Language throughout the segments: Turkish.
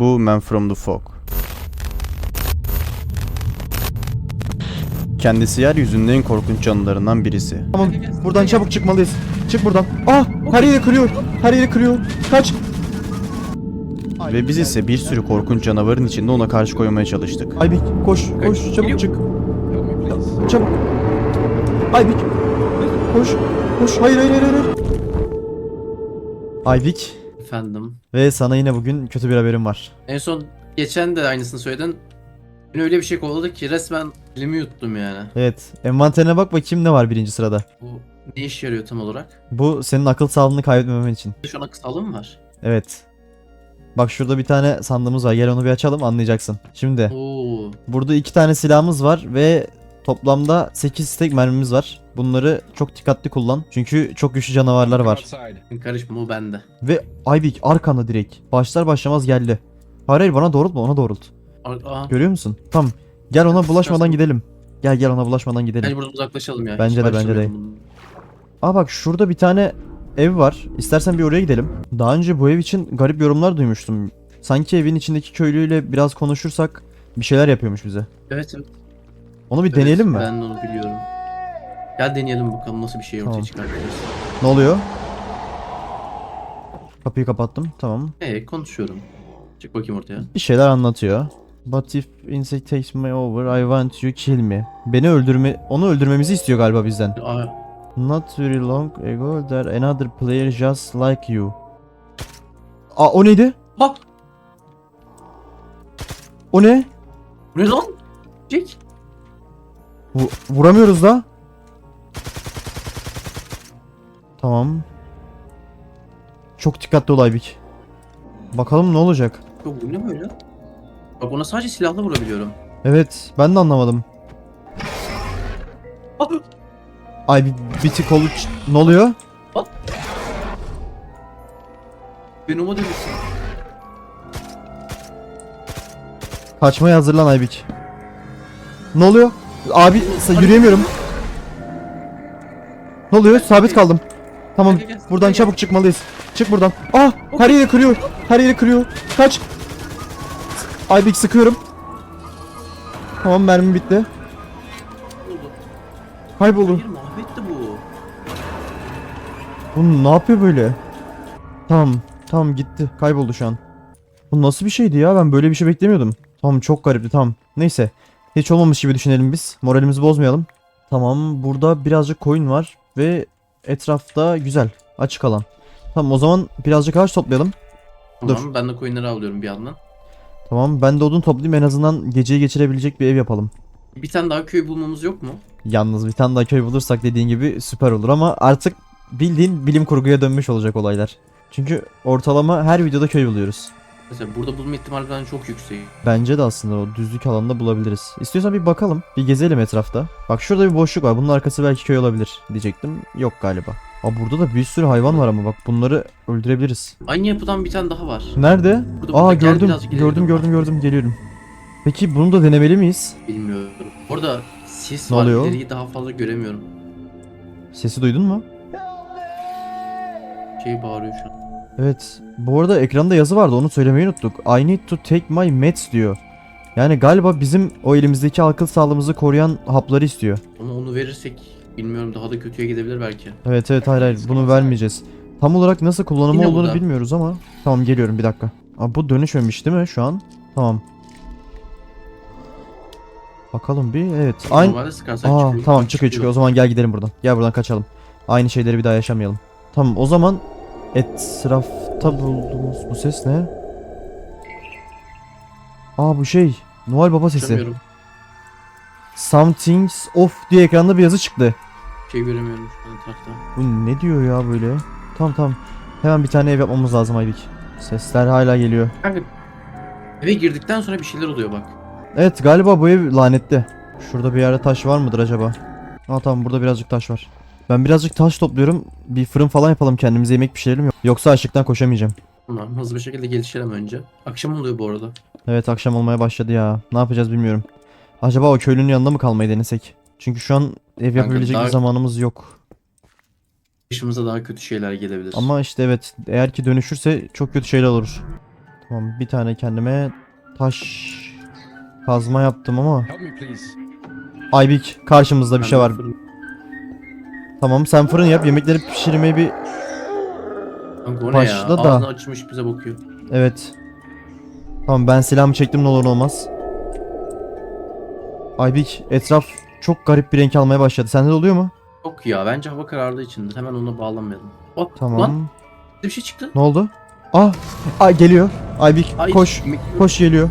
Bu Man From The Fog. Kendisi yeryüzünün en korkunç canlılarından birisi. Tamam buradan çabuk çıkmalıyız. Çık buradan. Ah her yeri kırıyor. Her yeri kırıyor. Kaç. Ve biz ise bir sürü korkunç canavarın içinde ona karşı koymaya çalıştık. Aybik koş koş çabuk çık. Çabuk. Aybik. Koş. Koş. Hayır hayır hayır hayır. Aybik. Efendim. Ve sana yine bugün kötü bir haberim var. En son geçen de aynısını söyledin. Beni öyle bir şey kovaladı ki resmen dilimi yuttum yani. Evet. Envanterine bak bakayım ne var birinci sırada. Bu ne işe yarıyor tam olarak? Bu senin akıl sağlığını kaybetmemen için. Şu an kısalım mı var? Evet. Bak şurada bir tane sandığımız var. Gel onu bir açalım anlayacaksın. Şimdi Oo. burada iki tane silahımız var ve toplamda 8 stek mermimiz var. Bunları çok dikkatli kullan. Çünkü çok güçlü canavarlar var. Karışma o bende. Ve Aybik arkanda direkt. Başlar başlamaz geldi. Hayır hayır bana doğrultma ona doğrult. Aa. Görüyor musun? Tamam. Gel ona bulaşmadan gidelim. Gel gel ona bulaşmadan gidelim. Bence buradan uzaklaşalım ya. Bence Hiç de, bence de. Aa bak şurada bir tane ev var. İstersen bir oraya gidelim. Daha önce bu ev için garip yorumlar duymuştum. Sanki evin içindeki köylüyle biraz konuşursak bir şeyler yapıyormuş bize. Evet evet. Onu bir deneyelim mi? Ben de onu biliyorum. Gel deneyelim bakalım nasıl bir şey ortaya Tamam. çıkartacağız. Ne oluyor? Kapıyı kapattım. Tamam. Ee konuşuyorum. Çık bakayım ortaya. Bir şeyler anlatıyor. But if insect takes me over, I want you kill me. Beni öldürme, onu öldürmemizi istiyor galiba bizden. Aa, Not very long ago there another player just like you. Aa o neydi? Ha! O ne? Bu ne lan? Jack. Vu- vuramıyoruz da. Tamam. Çok dikkatli ol Aybik. Bakalım ne olacak. Yok bu ne böyle? Bak ona sadece silahla vurabiliyorum. Evet ben de anlamadım. Ah! Ay bir, bir tık olu ne oluyor? Venom'a dönüşsün. Kaçmaya hazırlan Aybik. Ne oluyor? Abi yürüyemiyorum. Ne oluyor? Sabit kaldım. Tamam Gel, gel, gel. buradan Gel, çabuk çıkmalıyız. Çık buradan. Ah her yeri kırıyor. Her yeri kırıyor. Kaç. Aybik sıkıyorum. Tamam mermi bitti. Oldu? Kayboldu. Mahvetti bu. Bu ne yapıyor böyle? Tamam. Tamam gitti. Kayboldu şu an. Bu nasıl bir şeydi ya? Ben böyle bir şey beklemiyordum. Tamam çok garipti tamam. Neyse. Hiç olmamış gibi düşünelim biz. Moralimizi bozmayalım. Tamam burada birazcık koyun var. Ve etrafta güzel. Açık alan. Tamam o zaman birazcık ağaç toplayalım. Tamam Dur. ben de coinleri avlıyorum bir yandan. Tamam ben de odun toplayayım en azından geceyi geçirebilecek bir ev yapalım. Bir tane daha köy bulmamız yok mu? Yalnız bir tane daha köy bulursak dediğin gibi süper olur ama artık bildiğin bilim kurguya dönmüş olacak olaylar. Çünkü ortalama her videoda köy buluyoruz. Mesela burada bulma ihtimali bence çok yüksek. Bence de aslında o düzlük alanda bulabiliriz. İstiyorsan bir bakalım. Bir gezelim etrafta. Bak şurada bir boşluk var. Bunun arkası belki köy olabilir diyecektim. Yok galiba. Aa burada da bir sürü hayvan var ama bak bunları öldürebiliriz. Aynı yapıdan bir tane daha var. Nerede? Burada, Aa burada. Gel gördüm. Gördüm gördüm gördüm geliyorum. Peki bunu da denemeli miyiz? Bilmiyorum. Orada sis Ne var. oluyor? İleriyi daha fazla göremiyorum. Sesi duydun mu? Şey bağırıyor şu an. Evet. Bu arada ekranda yazı vardı onu söylemeyi unuttuk. I need to take my meds diyor. Yani galiba bizim o elimizdeki akıl sağlığımızı koruyan hapları istiyor. Ama onu verirsek bilmiyorum daha da kötüye gidebilir belki. Evet evet hayır hayır bunu vermeyeceğiz. Tam olarak nasıl kullanımı Yine olduğunu burada. bilmiyoruz ama. Tamam geliyorum bir dakika. Aa, bu dönüşmemiş değil mi şu an? Tamam. Bakalım bir evet. Aynı. Normalde sıkarsak Aa çıkıyor. tamam çıkıyor çıkıyor o zaman gel gidelim buradan. Gel buradan kaçalım. Aynı şeyleri bir daha yaşamayalım. Tamam o zaman etrafta bulduğumuz bu ses ne? Aa bu şey Noel Baba sesi. Something's off diye ekranda bir yazı çıktı. Şey göremiyorum şu an etrafta. Bu ne diyor ya böyle? Tamam tamam. Hemen bir tane ev yapmamız lazım Aybik. Sesler hala geliyor. Kanka eve girdikten sonra bir şeyler oluyor bak. Evet galiba bu ev lanetli. Şurada bir yerde taş var mıdır acaba? Aa tamam burada birazcık taş var. Ben birazcık taş topluyorum. Bir fırın falan yapalım kendimize yemek pişirelim. Yok- Yoksa açlıktan koşamayacağım. Tamam hızlı bir şekilde geliştirelim önce. Akşam oluyor bu arada. Evet akşam olmaya başladı ya. Ne yapacağız bilmiyorum. Acaba o köylünün yanında mı kalmayı denesek? Çünkü şu an ev yapabilecek daha- bir zamanımız yok. Başımıza daha kötü şeyler gelebilir. Ama işte evet eğer ki dönüşürse çok kötü şeyler olur. Tamam bir tane kendime taş kazma yaptım ama. Aybik karşımızda bir şey var. Tamam sen fırın yap yemekleri pişirmeyi bir... Kanka o ne Başla ya? da. Ağzını açmış bize bakıyor. Evet. Tamam ben silahımı çektim ne olur ne olmaz. Aybik etraf çok garip bir renk almaya başladı. Sende de oluyor mu? Yok ya bence hava karardığı için hemen ona bağlanmayalım. Oh, Tamam. Lan bir şey çıktı. Ne oldu? Ah! Ay geliyor. Aybik Ay, koş. mi- Koş geliyor.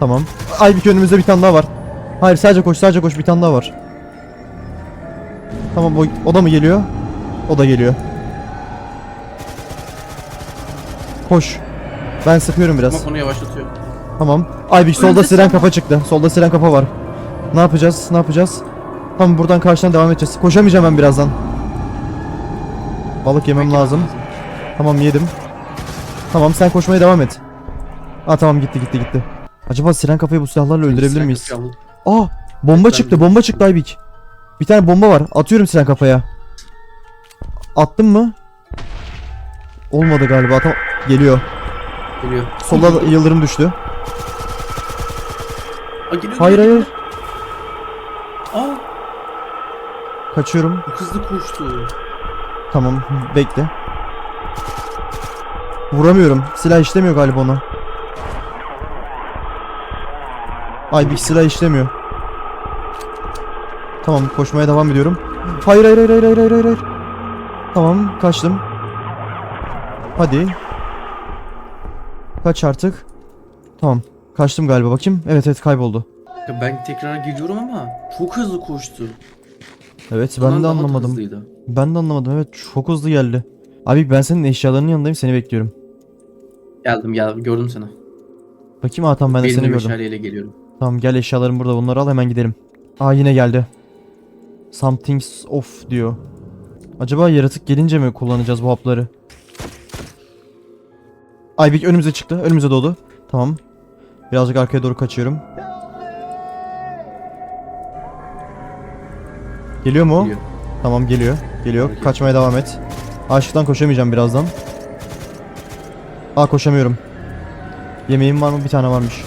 Tamam. Aybik önümüzde bir tane daha var. Hayır sadece koş sadece koş bir tane daha var. Tamam o, o da mı geliyor? O da geliyor. Koş. Ben sıkıyorum biraz. Ama onu yavaşlatıyor. Tamam. Aybik solda Önde siren kafa çıktı. Solda siren kafa var. Ne yapacağız? Ne yapacağız? Tamam buradan karşıdan devam edeceğiz. Koşamayacağım ben birazdan. Balık yemem lazım. Tamam yedim. Tamam sen koşmaya devam et. Aa tamam gitti gitti gitti. Acaba siren kafayı bu silahlarla öldürebilir Siren miyiz? Aa bomba çıktı bomba çıktı Aybik. Bir tane bomba var. Atıyorum siren kafaya. Attım mı? Olmadı galiba. Tamam. Geliyor. Geliyor. Solda da yıldırım düştü. Aa, geliyor, Hayır geliyor, hayır. Aa Kaçıyorum. hızlı koştu. Tamam bekle. Vuramıyorum. Silah işlemiyor galiba ona. Ay bir silah işlemiyor. Tamam koşmaya devam ediyorum. Hayır hayır hayır hayır hayır hayır hayır. Tamam kaçtım. Hadi. Kaç artık. Tamam. Kaçtım galiba bakayım. Evet evet kayboldu. Ben tekrar geliyorum ama çok hızlı koştu. Evet ben Ondan de daha da anlamadım. hızlıydı. Ben de anlamadım. Evet çok hızlı geldi. Abi ben senin eşyalarının yanındayım seni bekliyorum. Geldim geldim gördüm seni. Bakayım aa tamam ben de Elimde seni gördüm. meşaleyle geliyorum. Tamam gel eşyalarım burada bunları al hemen gidelim. Aa yine geldi. Something's off diyor. Acaba yaratık gelince mi kullanacağız bu hapları? Aybik önümüze çıktı. Önümüze doğdu. Tamam. Birazcık arkaya doğru kaçıyorum. Geliyor mu? Geliyor. Tamam geliyor. Geliyor. Geliyor. Kaçmaya devam et. Aşıktan koşamayacağım birazdan. Aa koşamıyorum. Yemeğim var mı? Bir tane varmış.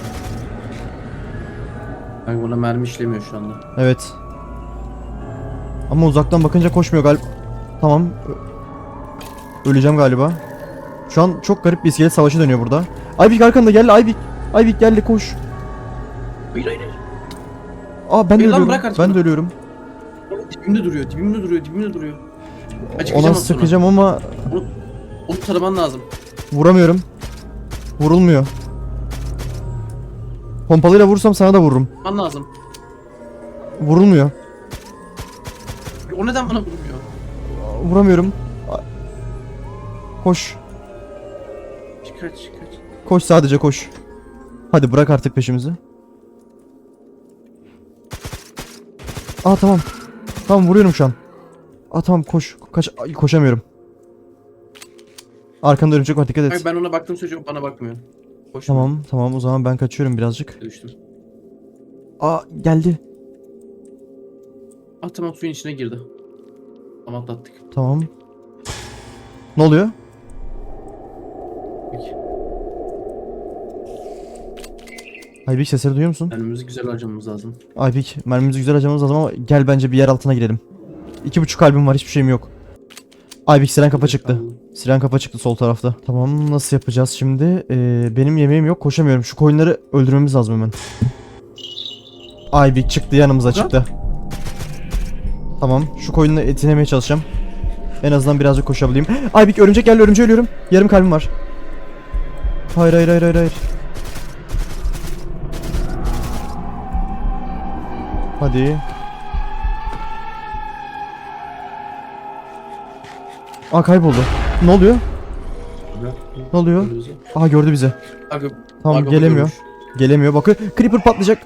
Kanka buna mermi işlemiyor şu anda. Evet. Ama uzaktan bakınca koşmuyor galiba. Tamam. Öleceğim galiba. Şu an çok garip bir iskelet savaşı dönüyor burada. Aybik arkanda gel Aybik. Aybik gel de koş. Hayır hayır hayır. Aa ben de Hayır lan, ölüyorum. bırak artık Ben de onu. ölüyorum. Dibimde duruyor, dibimde duruyor, dibimde duruyor. Acıkacağım Ona az sonra. sıkacağım ama Onu taraman lazım. vuramıyorum. Vurulmuyor. Pompalıyla vursam sana da vururum. Taraman lazım. Vurulmuyor. O neden bana vurmuyor? Vuramıyorum. Koş. Kaç kaç. Koş sadece koş. Hadi bırak artık peşimizi. Aa tamam. Tamam vuruyorum şu an. Aa tamam koş. Kaç Ay, koşamıyorum. Arkanda örümcek var dikkat et. Hayır ben ona sürece o bana bakmıyor. Koş. Tamam tamam o zaman ben kaçıyorum birazcık. Düştüm. Aa geldi. Ah tamam suyun içine girdi. Tamam atlattık. Tamam. Ne oluyor? Peki. Aybik sesleri duyuyor musun? Kendimizi güzel harcamamız lazım. Aybik mermimizi güzel harcamamız lazım ama gel bence bir yer altına girelim. İki buçuk kalbim var hiçbir şeyim yok. Aybik siren kafa çıktı. Siren kafa çıktı sol tarafta. Tamam nasıl yapacağız şimdi? Ee, benim yemeğim yok koşamıyorum. Şu koyunları öldürmemiz lazım hemen. Aybik çıktı yanımıza çıktı. Tamam şu koyunun etini yemeye çalışacağım. En azından birazcık koşabileyim. Aybik örümcek geldi örümceği ölüyorum. Yarım kalbim var. Hayır hayır hayır hayır hayır. Hadi. Aa kayboldu. Ne oluyor? Ne oluyor? Aa gördü bizi. Aga, Tamam aga gelemiyor. görmüş. Gelemiyor. Bakın creeper patlayacak.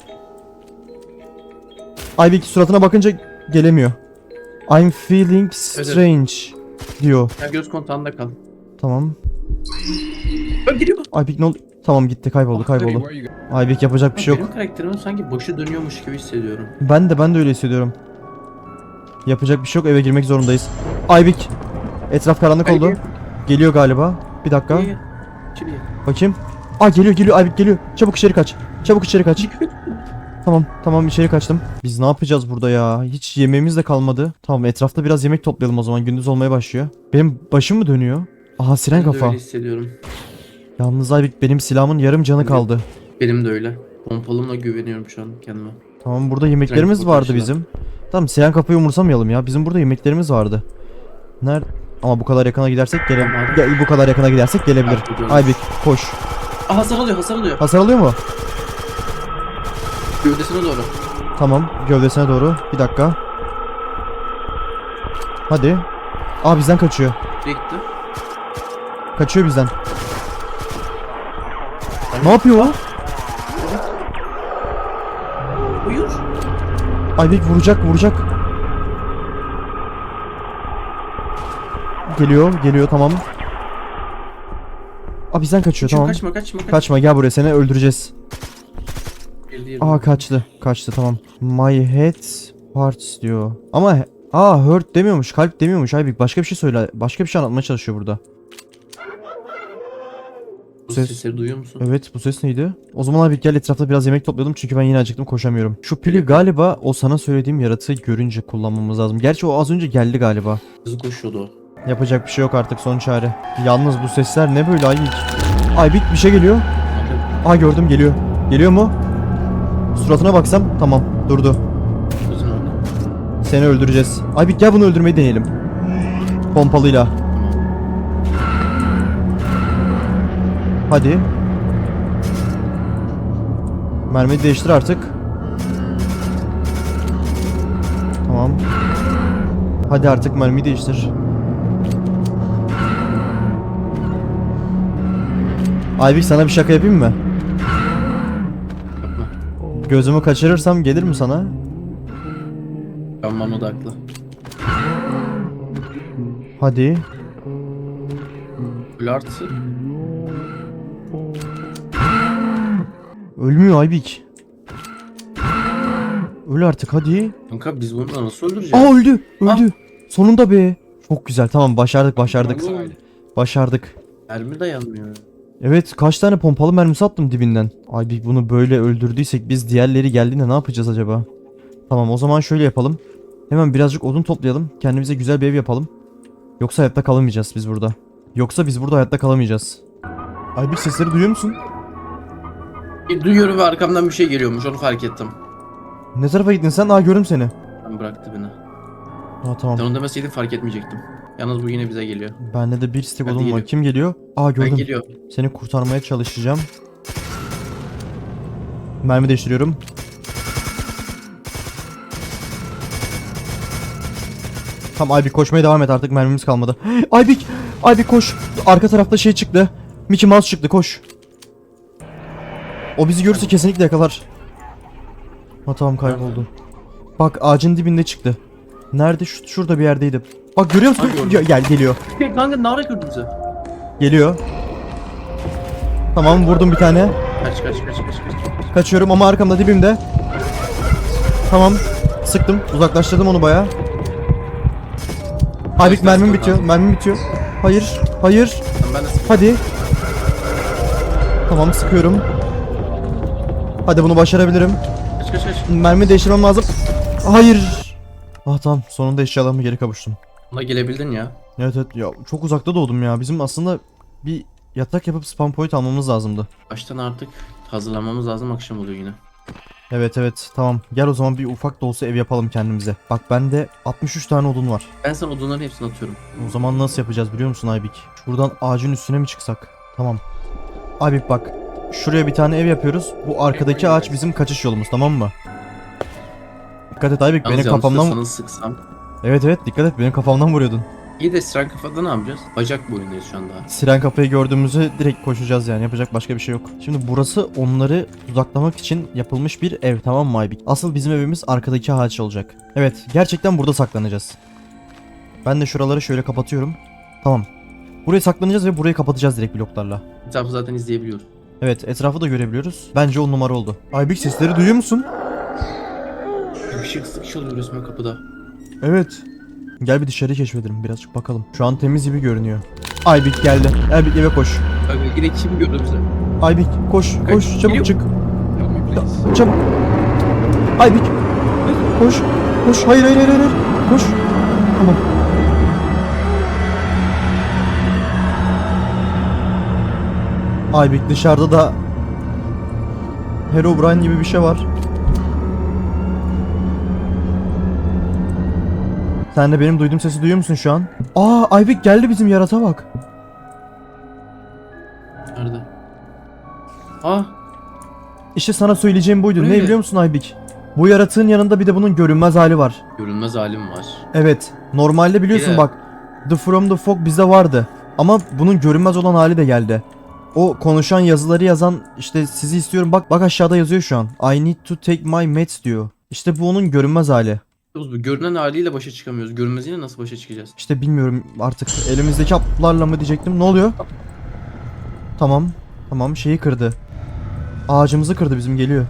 Aybik suratına bakınca gelemiyor. I'm feeling strange diyor. Ya göz kontağında kal. Tamam. Ben geliyor. Aybik ne oldu? Tamam gitti kayboldu Hey, kayboldu. Aybik yapacak bir şey yok. Benim karakterimin sanki başı dönüyormuş gibi hissediyorum. Ben de ben de öyle hissediyorum. Yapacak bir şey yok eve girmek zorundayız. Aybik. Etraf karanlık oldu. Geliyor. Galiba. Bir dakika. Bakayım. Aa geliyor geliyor Aybik geliyor. Çabuk içeri kaç. Çabuk içeri kaç. Tamam tamam içeri kaçtım. Biz ne yapacağız burada ya? Hiç yemeğimiz de kalmadı. Tamam etrafta biraz yemek toplayalım o zaman. Gündüz olmaya başlıyor. Benim başım mı dönüyor? Aha siren Ben kafa. öyle hissediyorum. Yalnız Aybik benim silahımın yarım canı kaldı. Benim de öyle. Pompalımla güveniyorum şu an kendime. Tamam burada yemeklerimiz Transport vardı bizim. Tamam siren kafayı umursamayalım ya. Bizim burada yemeklerimiz vardı. Nerede? Ama bu kadar yakına gidersek gele Tamam, hadi. Gel, bu kadar yakına gidersek gelebilir. Hadi. Aybik koş. Aa hasar alıyor hasar alıyor. Hasar alıyor mu? Gövdesine doğru. Tamam gövdesine doğru. Bir dakika. Hadi. Aa bizden kaçıyor. Nereye gitti? Kaçıyor bizden. Hani- Ne yapıyor o? Buyur. Aybek vuracak vuracak. Geliyor geliyor tamam. Aa bizden kaçıyor Kaçma, tamam. kaçma kaçma kaçma. Kaçma gel buraya seni öldüreceğiz. Aa kaçtı. Kaçtı tamam. My head parts diyor. Ama aa hurt demiyormuş. Kalp demiyormuş. Aybek başka bir şey söyle. Başka bir şey anlatmaya çalışıyor burada. Bu ses- sesleri duyuyor musun? Evet bu ses neydi? O zaman abi gel etrafta biraz yemek toplayalım çünkü ben yine acıktım koşamıyorum. Şu pili galiba o sana söylediğim yaratığı görünce kullanmamız lazım. Gerçi o az önce geldi galiba. Hızlı koşuyordu. Yapacak bir şey yok artık son çare. Yalnız bu sesler ne böyle Aybik? Aybik bir şey geliyor. Aa gördüm geliyor. Geliyor mu? Suratına baksam tamam durdu. Seni öldüreceğiz. Aybik gel bunu öldürmeyi deneyelim. Pompalıyla. Hadi. Mermiyi değiştir artık. Tamam. Hadi artık mermiyi değiştir. Aybik sana bir şaka yapayım mı? Gözümü kaçırırsam gelir mi sana? Yanman odaklı. Hadi. Öyle artı. Ölmüyor Aybik. Öl artık hadi. Kanka biz bunu nasıl öldüreceğiz? Aa öldü. Öldü. Sonunda be. Çok güzel. Tamam başardık başardık. Oğlum, Başardık. Mermi dayanmıyor. Evet kaç tane pompalı mermisi attım dibinden. Aybik bunu böyle öldürdüysek biz diğerleri geldiğinde ne yapacağız acaba? Tamam o zaman şöyle yapalım. Hemen birazcık odun toplayalım. Kendimize güzel bir ev yapalım. Yoksa hayatta kalamayacağız biz burada. Yoksa biz burada hayatta kalamayacağız. Aybik sesleri duyuyor musun? Bir duyuyorum ve arkamdan bir şey geliyormuş onu fark ettim. Ne tarafa gittin sen? Aa gördüm seni. Ben bıraktı beni. Aa tamam. Sen onu demeseydin fark etmeyecektim. Yalnız bu yine bize geliyor. Bende de bir stek Hadi odun var. geliyor. Kim geliyor? Aa Ben gördüm. geliyor. Seni kurtarmaya çalışacağım. Mermi değiştiriyorum. Tamam Aybik koşmaya devam et artık mermimiz kalmadı. Aybik! Aybik koş! Arka tarafta şey çıktı. Mickey Mouse çıktı koş. O bizi görürse kesinlikle yakalar. Ha tamam kayboldu. Bak ağacın dibinde çıktı. Nerede? Şu, şurada bir yerdeydi. Bak görüyor musun? Ha, gördüm. Gel, gel geliyor. Hey, kanka ne ara gördün bizi? Geliyor. Tamam vurdum bir tane. Kaç kaç kaç kaç kaç. Kaçıyorum ama arkamda dibimde. Tamam. Sıktım. Uzaklaştırdım onu bayağı. Aybik mermim bitiyor. Mermim bitiyor. Hayır. Hayır. Tamam, Ben de sıkıyorum. Hadi. Tamam sıkıyorum. Hadi bunu başarabilirim. Kaç kaç kaç. Mermi değiştirmem lazım. Hayır. Ah tamam. Sonunda eşyalarıma geri kavuştum. Buna gelebildin ya. Evet evet. Ya çok uzakta doğdum ya. Bizim aslında bir yatak yapıp spawn point almamız lazımdı. Baştan artık hazırlanmamız lazım akşam oluyor yine. Evet evet tamam. Gel o zaman bir ufak da olsa ev yapalım kendimize. Bak bende 63 tane odun var. Ben sana odunların hepsini atıyorum. O zaman nasıl yapacağız biliyor musun Aybik? Şuradan ağacın üstüne mi çıksak? Tamam. Aybik bak. Şuraya bir tane ev yapıyoruz. Bu arkadaki ağaç bizim kaçış yolumuz tamam mı? Dikkat et Aybik beni kafamdan... sıksam. Evet evet dikkat et beni kafamdan vuruyordun. İyi de siren kafada ne yapacağız? Bacak boyundayız şu anda. Siren kafayı gördüğümüzde direkt koşacağız yani yapacak başka bir şey yok. Şimdi burası onları uzaklamak için yapılmış bir ev tamam mı Aybik? Asıl bizim evimiz arkadaki ağaç olacak. Evet gerçekten burada saklanacağız. Ben de şuraları şöyle kapatıyorum. Tamam. Buraya saklanacağız ve burayı kapatacağız direkt bloklarla. Etrafı zaten izleyebiliyoruz. Evet etrafı da görebiliyoruz. Bence on numara oldu. Aybik sesleri duyuyor musun? Bir şey sık çalıyor resmen kapıda. Evet. Gel bir dışarıyı keşfedelim birazcık bakalım. Şu an temiz gibi görünüyor. Aybik geldi. Aybik eve koş. Kanka yine kim gördü bizi? Aybik koş koş çabuk geliyor. çık. Help me please. Çabuk. Aybik. Koş. Koş. Hayır hayır hayır hayır. Koş. Tamam. Aybik dışarıda da Herobrine gibi bir şey var. Sen de benim duyduğum sesi duyuyor musun şu an? Aa Aybik geldi bizim yarata bak. Nerede? Ah İşte sana söyleyeceğim buydu. Bu Ne biliyor musun Aybik? Bu yaratığın yanında bir de bunun görünmez hali var. görünmez halim var. Evet. Normalde biliyorsun Bir de- bak. The From the Fog bizde vardı. Ama bunun görünmez olan hali de geldi. O konuşan yazıları yazan işte sizi istiyorum bak bak aşağıda yazıyor şu an. I need to take my meds diyor. İşte bu onun görünmez hali. Yavuz, bu görünen haliyle başa çıkamıyoruz. Görünmeziyle nasıl başa çıkacağız? İşte bilmiyorum artık elimizdeki haplarla mı diyecektim. Ne oluyor? Tamam. Tamam şeyi kırdı. Ağacımızı kırdı bizim geliyor.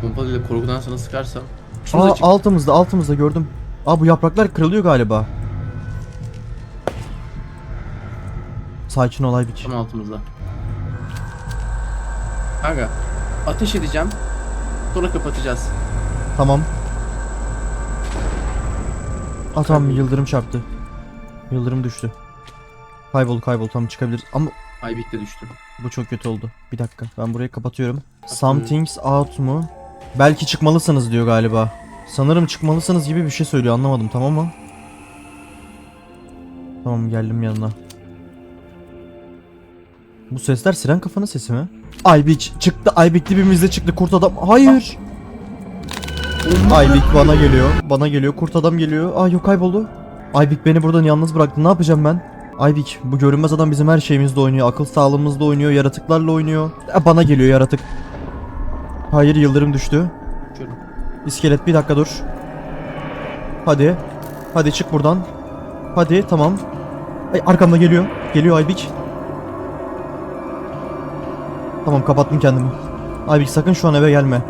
Pompalıyla korkudan sana sıkarsam. Şunu Aa da çık. altımızda altımızda gördüm. Aa bu yapraklar kırılıyor galiba. Sakin ol Aybik. Tam altımızda. Kanka ateş edeceğim. Sonra kapatacağız. Tamam. Aa tamam yıldırım çarptı. Yıldırım düştü. Kaybol kaybol tamam çıkabilir. Ama Aybik de düştü. bu çok kötü oldu. Bir dakika ben burayı kapatıyorum. Something's out mu? Belki çıkmalısınız diyor galiba. Sanırım çıkmalısınız gibi bir şey söylüyor anlamadım tamam mı? Tamam geldim yanına. Bu sesler siren kafanın sesi mi? Aybik çıktı Aybik dibimizde çıktı kurt adam. Hayır. Aybik bana geliyor. Bana geliyor. Kurt adam geliyor. Aa yok kayboldu. Aybik beni buradan yalnız bıraktı. Ne yapacağım ben? Aybik bu görünmez adam bizim her şeyimizde oynuyor. Akıl sağlığımızda oynuyor. Yaratıklarla oynuyor. Aa, bana geliyor yaratık. Hayır yıldırım düştü. İskelet bir dakika dur. Hadi. Hadi çık buradan. Hadi tamam. Ay arkamda geliyor. Geliyor Aybik. Tamam kapattım kendimi. Aybik sakın şu an eve gelme.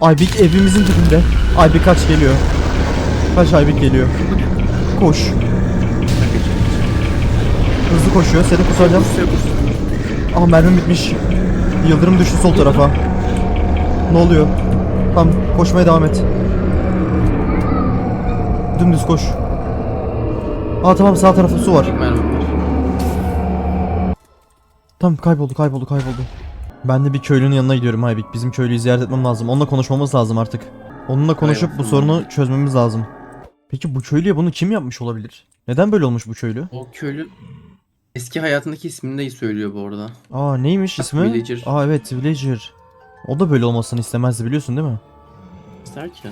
Aybik evimizin dibinde. Aybik kaç geliyor. Kaç Aybik geliyor. Koş. Hızlı koşuyor. Seni kusacağım. Ama mermim bitmiş. Yıldırım düştü sol tarafa. Ne oluyor? Tamam koşmaya devam et. Dümdüz koş. Aa tamam sağ tarafta su var. Var. Tamam kayboldu kayboldu kayboldu. Ben de bir köylünün yanına gidiyorum Aybik. Bizim köylüyü ziyaret etmem lazım. Onunla konuşmamız lazım artık. Onunla konuşup bu sorunu çözmemiz lazım. Peki bu köylüye bunu kim yapmış olabilir? Neden böyle olmuş bu köylü? O köylü eski hayatındaki ismini de söylüyor bu arada. Aa neymiş ismi? Villager. Aa evet Villager. O da böyle olmasını istemezdi biliyorsun değil mi? İster ki.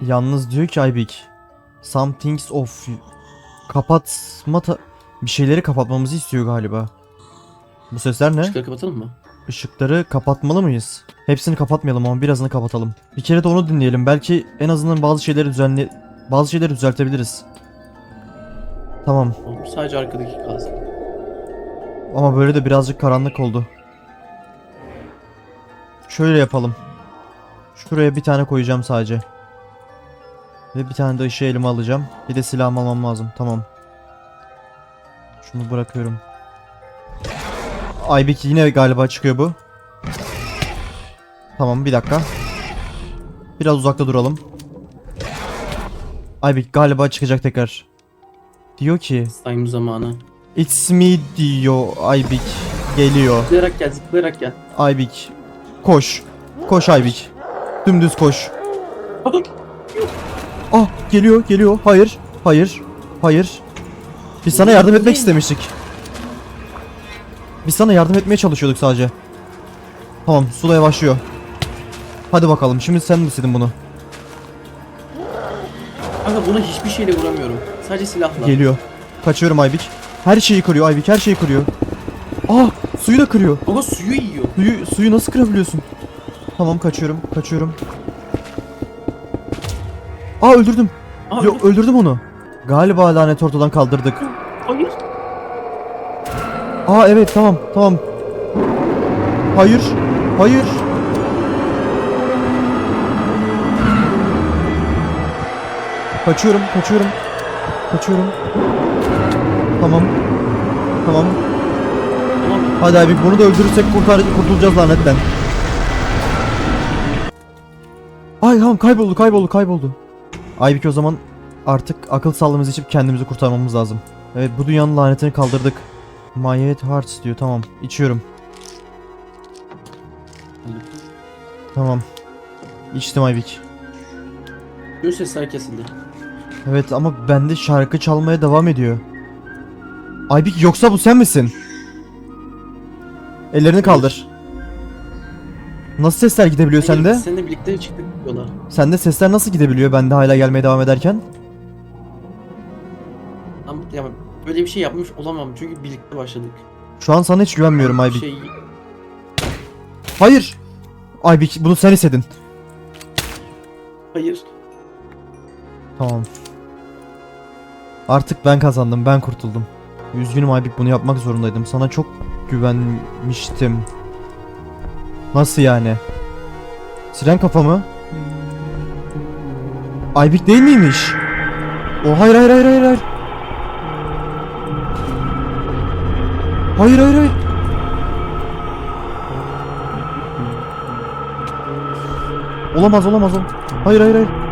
Yalnız diyor ki Aybik. Some things of kapatma ta- bir şeyleri kapatmamızı istiyor galiba. Bu sesler ne? Işıkları kapatalım mı? Işıkları kapatmalı mıyız? Hepsini kapatmayalım ama birazını kapatalım. Bir kere de onu dinleyelim. Belki en azından bazı şeyleri düzenle bazı şeyleri düzeltebiliriz. Tamam Oğlum, sadece arkadaki kalsın. ama böyle de birazcık karanlık oldu. Şöyle yapalım. Şuraya bir tane koyacağım sadece. Ve bir tane de ışığı elime alacağım. Bir de silahımı almam lazım. Tamam. Şunu bırakıyorum. Aybek yine galiba çıkıyor bu. Tamam bir dakika. Biraz uzakta duralım. Aybek galiba çıkacak tekrar. Diyor ki Time zamanı. It's me diyor Aybik. Geliyor. Zıplayarak gel zıplayarak gel. Aybik. Koş. Koş Aybik. Dümdüz koş. Ah geliyor geliyor. Hayır. Hayır. Hayır. Biz sana yardım etmek istemiştik. Biz sana yardım etmeye çalışıyorduk sadece. Tamam Sula yavaşlıyor. Hadi bakalım şimdi sen mi istedin bunu? Kanka buna hiçbir şeyle vuramıyorum. Sadece silahla. Geliyor. Kaçıyorum Aybik. Her şeyi kırıyor Aybik her şeyi kırıyor. Ah suyu da kırıyor. Ama suyu yiyor. Suyu, suyu nasıl kırabiliyorsun? Tamam kaçıyorum kaçıyorum. Aa öldürdüm. Aa, Yok öldürdüm onu. Galiba lanet ortadan kaldırdık. Aa evet tamam tamam. Hayır. Hayır. Kaçıyorum kaçıyorum. Kaçıyorum. Tamam. Tamam. Hadi abi bunu da öldürürsek kurtar kurtulacağız lanetten. Ay tamam kayboldu kayboldu kayboldu. Aybik o zaman artık akıl sağlığımızı içip kendimizi kurtarmamız lazım. Evet bu dünyanın lanetini kaldırdık. Head hearts diyor tamam içiyorum. Tamam. İçtim Aybik. Bütün sesler kesildi. Evet ama bende şarkı çalmaya devam ediyor. Aybik yoksa bu sen misin? Ellerini kaldır. Nasıl sesler gidebiliyor Hayır, sende? Seninle birlikte çıktık yola. Sende sesler nasıl gidebiliyor bende hala gelmeye devam ederken? Böyle bir şey yapmış olamam çünkü birlikte başladık. Şu an sana hiç güvenmiyorum Aybik. Şey... Hayır. Aybik bunu sen istedin. Hayır. Tamam. Artık ben kazandım, ben kurtuldum. Üzgünüm Aybik bunu yapmak zorundaydım. Sana çok güvenmiştim. Nasıl yani? Siren kafa mı? Aybik değil miymiş? O hayır hayır hayır hayır hayır. Hayır hayır hayır. Olamaz olamaz olamaz. Hayır hayır hayır.